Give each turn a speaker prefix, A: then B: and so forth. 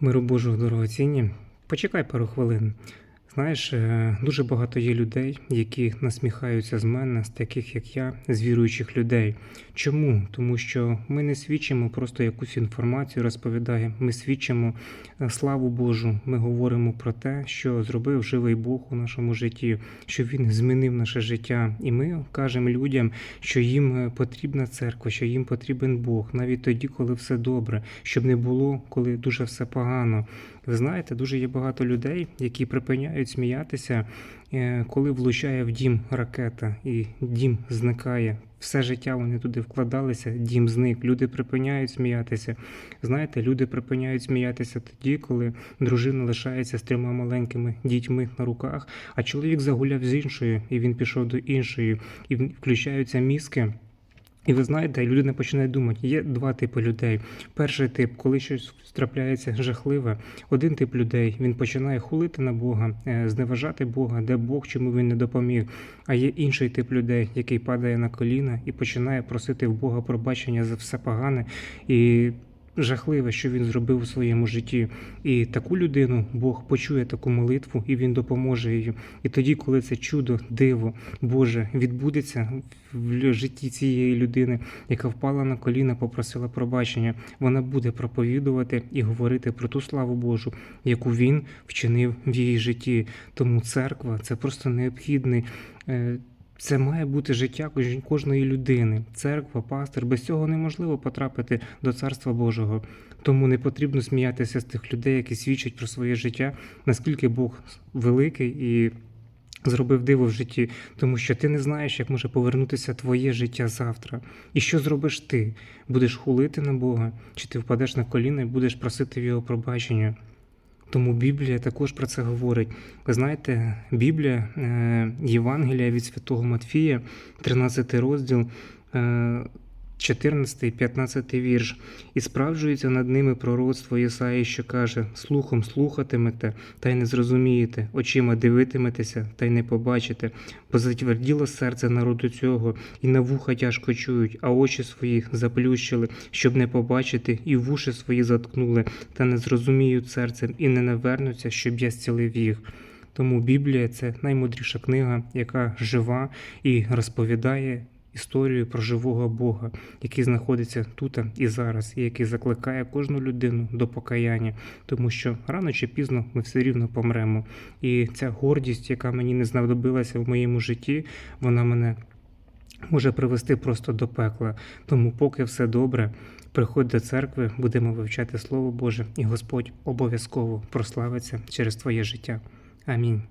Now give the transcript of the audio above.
A: Миру Божого дорогоцінні. Почекай пару хвилин. Знаєш, е, дуже багато є людей, які насміхаються з мене, з таких як я, з віруючих людей. Чому? Тому що ми не свідчимо просто якусь інформацію, розповідаємо. Ми свідчимо е, славу Божу. Ми говоримо про те, що зробив живий Бог у нашому житті, що Він змінив наше життя. І ми кажемо людям, що їм е, потрібна церква, що їм потрібен Бог, навіть тоді, коли все добре, щоб не було, коли дуже все погано. Ви знаєте, дуже є багато людей, які припиняють сміятися, е, коли влучає в дім ракета, і дім зникає. Все життя вони туди вкладалися, дім зник. Люди припиняють сміятися. Знаєте, люди припиняють сміятися тоді, коли дружина лишається з трьома маленькими дітьми на руках, а чоловік загуляв з іншою, і він пішов до іншої, і включаються мізки. І ви знаєте, людина починає думати, є два типи людей. Перший тип, коли щось трапляється жахливе, один тип людей він починає хулити на Бога, е, зневажати Бога, де Бог, чому він не допоміг. А є інший тип людей, який падає на коліна і починає просити в Бога пробачення за все погане і жахливе, що він зробив у своєму житті. І таку людину Бог почує таку молитву, і він допоможе їй. І тоді, коли це чудо, диво Боже відбудеться в житті цієї людини, яка впала на коліна, попросила пробачення, вона буде проповідувати і говорити про ту славу Божу, яку він вчинив в її житті. Тому церква це просто необхідний. Це має бути життя кож- кожної людини. Церква, пастир. Без цього неможливо потрапити до Царства Божого. Тому не потрібно сміятися з тих людей, які свідчать про своє життя, наскільки Бог великий і зробив диво в житті, тому що ти не знаєш, як може повернутися твоє життя завтра. І що зробиш ти? Будеш хулити на Бога, чи ти впадеш на коліна і будеш просити в його пробачення? Тому Біблія також про це говорить. Ви знаєте, Біблія, е, Євангелія від Святого Матфія, 13 розділ, е, 14, 15 вірш. І справджується над ними пророцтво Єсаї, що каже: слухом слухатимете, та й не зрозумієте, очима дивитиметеся, та й не побачите, бо затверділо серце народу цього, і на вуха тяжко чують, а очі свої заплющили, щоб не побачити, і вуші свої заткнули, та не зрозуміють серцем, і не навернуться, щоб я зцілив їх. Тому Біблія це наймудріша книга, яка жива і розповідає історію про живого Бога, який знаходиться тут і зараз, і який закликає кожну людину до покаяння, тому що рано чи пізно ми все рівно помремо. І ця гордість, яка мені не знадобилася в моєму житті, вона мене може привести просто до пекла. Тому, поки все добре, приходь до церкви, будемо вивчати Слово Боже, і Господь обов'язково прославиться через твоє життя. Амінь.